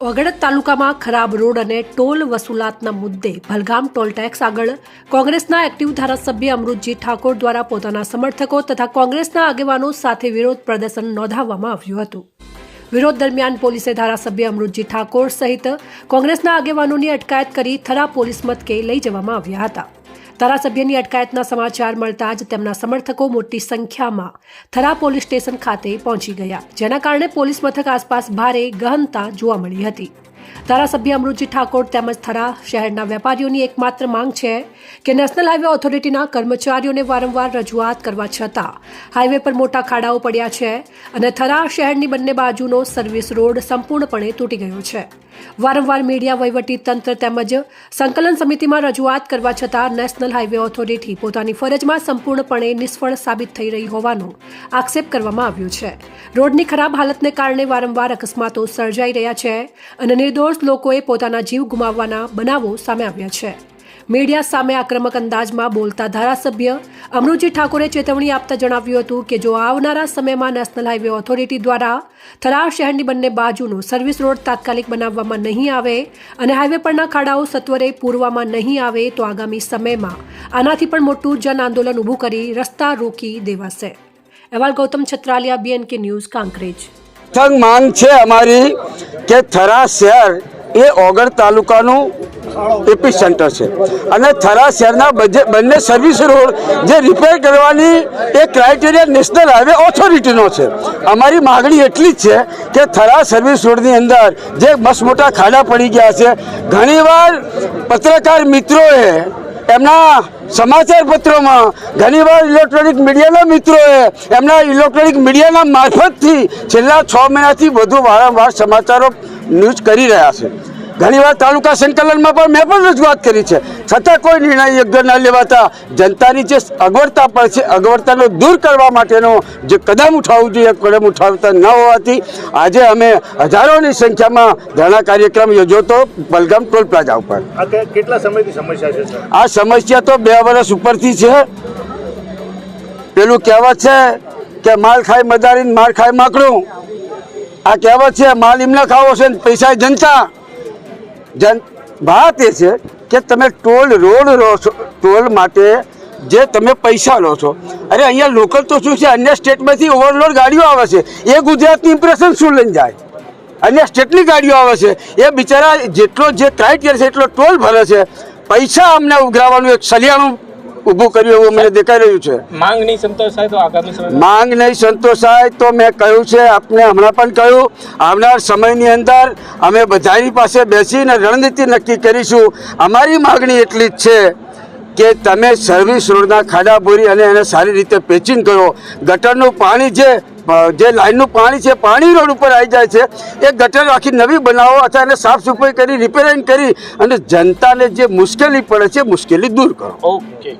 વગડદ તાલુકામાં ખરાબ રોડ અને ટોલ વસૂલાતના મુદ્દે ભલગામ ટોલ ટેક્સ આગળ કોંગ્રેસના એક્ટિવ ધારાસભ્ય અમૃતજી ઠાકોર દ્વારા પોતાના સમર્થકો તથા કોંગ્રેસના આગેવાનો સાથે વિરોધ પ્રદર્શન નોંધાવવામાં આવ્યું હતું. વિરોધ દરમિયાન પોલીસે ધારાસભ્ય અમૃતજી ઠાકોર સહિત કોંગ્રેસના આગેવાનોની અટકાયત કરી થરા પોલીસ મથકે લઈ જવામાં આવ્યા હતા. ધારાસભ્યની અટકાયતના સમાચાર મળતા જ તેમના સમર્થકો મોટી સંખ્યામાં થરા પોલીસ સ્ટેશન ખાતે પહોંચી ગયા, જેના કારણે પોલીસ મથક આસપાસ ભારે ગહનતા જોવા મળી હતી. ધારાસભ્ય અમૃતજી ઠાકોર તેમજ થરા શહેરના વેપારીઓની એકમાત્ર માંગ છે કે નેશનલ હાઈવે ઓથોરિટીના કર્મચારીઓને વારંવાર રજૂઆત કરવા છતાં હાઈવે પર મોટા ખાડાઓ પડ્યા છે અને થરા શહેરની બંને બાજુનો સર્વિસ રોડ સંપૂર્ણપણે તૂટી ગયો છે. વારંવાર મીડિયા વહીવટી તંત્ર તેમજ સંકલન સમિતિમાં રજૂઆત કરવા છતાં નેશનલ હાઈવે ઓથોરિટી પોતાની ફરજમાં સંપૂર્ણપણે નિષ્ફળ સાબિત થઈ રહી હોવાનો આક્ષેપ કરવામાં આવ્યો છે. રોડની ખરાબ હાલતને કારણે વારંવાર અકસ્માતો સર્જાઈ રહ્યા છે અને નિર્દોષ લોકોએ પોતાના જીવ ગુમાવવાના બનાવો સામે આવ્યા છે. મીડિયા સામે આક્રમક અંદાજમાં બોલતા ધારાસભ્ય અમૃતજી ઠાકોરે ચેતવણી આપતા જણાવ્યું હતું કે જો આવનારા સમયમાં નેશનલ હાઈવે ઓથોરિટી દ્વારા થરાર શહેરની બંને બાજુનો સર્વિસ રોડ તાત્કાલિક બનાવવામાં નહીં આવે અને હાઈવે પરના ખાડાઓ સત્વરે પૂરવામાં નહીં આવે તો આગામી સમયમાં આનાથી પણ મોટું જન આંદોલન ઊભું કરી રસ્તા રોકી દેવાશે. અહેવાલ ગૌતમ છત્રાલિયા બીએનકે ન્યૂઝ કાંકરેજ પ્રથમ માંગ છે અમારી કે થરા શહેર એ ઓગળ તાલુકાનું એપી સેન્ટર છે. અને થરા શહેરના બંને સર્વિસ રોડ જે રિપેર કરવાની એ ક્રાઇટેરિયા નેશનલ હાઈવે ઓથોરિટીનો છે. અમારી માગણી એટલી જ છે કે થરા સર્વિસ રોડની અંદર જે મસ્ત મોટા ખાડા પડી ગયા છે, ઘણીવાર પત્રકાર મિત્રોએ એમના સમાચાર પત્રોમાં ઘણીવાર ઇલેક્ટ્રોનિક મીડિયાના મિત્રોએ એમના ઇલેક્ટ્રોનિક મીડિયાના મારફતથી છેલ્લા છ મહિનાથી વધુ વારંવાર સમાચારો ન્યૂઝ કરી રહ્યા છે. ઘણીવાર તાલુકા સંકલનમાં પણ મેં પણ રજૂઆત કરી છે. છતાં કોઈ નિર્ણય યોગ્ય ન લેવાતા જનતાની જે અગવડતા પણ છે અગવડતાનો દૂર કરવા માટેનો જે કદમ ઉઠાવવું જોઈએ કદમ ઉઠાવતા ન હોવાથી આજે અમે હજારોની સંખ્યામાં ધરણા કાર્યક્રમ યોજ્યો હતો બલગામ ટોલ પ્લાઝા ઉપર. કેટલા સમયથી સમસ્યા છે આ સમસ્યા તો બે વર્ષ ઉપરથી છે. પેલું કહેવત છે કે માલ ખાય મદારી માર ખાય માકડું. આ કહેવત છે માલ એમને ખાવો છે ને પૈસા જનતા. જન વાત એ છે કે તમે ટોલ રોડ લો છો, ટોલ માટે જે તમે પૈસા લો છો. અરે અહીંયા લોકલ તો શું છે? અન્ય સ્ટેટમાંથી ઓવરલોડ ગાડીઓ આવે છે. એ ગુજરાતની ઇમ્પ્રેશન શું લઈને જાય? અન્ય સ્ટેટની ગાડીઓ આવે છે. એ બિચારા જેટલો જે ક્રાઇટેરિયા છે, એટલો ટોલ ભરે છે. પૈસા અમને ઉઘરાવવાનું, એક સલિયાણું ઊભું કર્યું એવું મને દેખાઈ રહ્યું છે. માંગ નહીં સંતોષાય તો આગામી માંગ નહીં સંતોષાય તો મેં કહ્યું છે આપને હમણાં પણ કહ્યું આવનાર સમયની અંદર અમે બધાની પાસે બેસીને રણનીતિ નક્કી કરીશું. અમારી માગણી એટલી જ છે કે તમે સર્વિસ રોડના ખાડા બોરી અને એને સારી રીતે પેચિંગ કરો. ગટરનું પાણી જે જે લાઈનનું પાણી છે, પાણી રોડ ઉપર આવી જાય છે. એ ગટર આખી નવી બનાવો અથવા એને સાફ સફાઈ કરી, રિપેરિંગ કરી અને જનતાને જે મુશ્કેલી પડે છે મુશ્કેલી દૂર કરો. ઓકે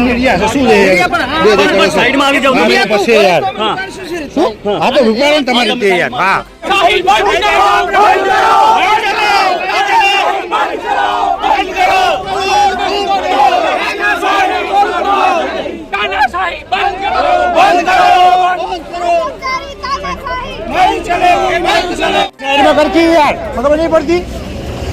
મીડિયા શું સાઈડમાં આવી યાર હા તો રૂપિયા તમારી તે યાર હા કરતી યાર ખબર પડતી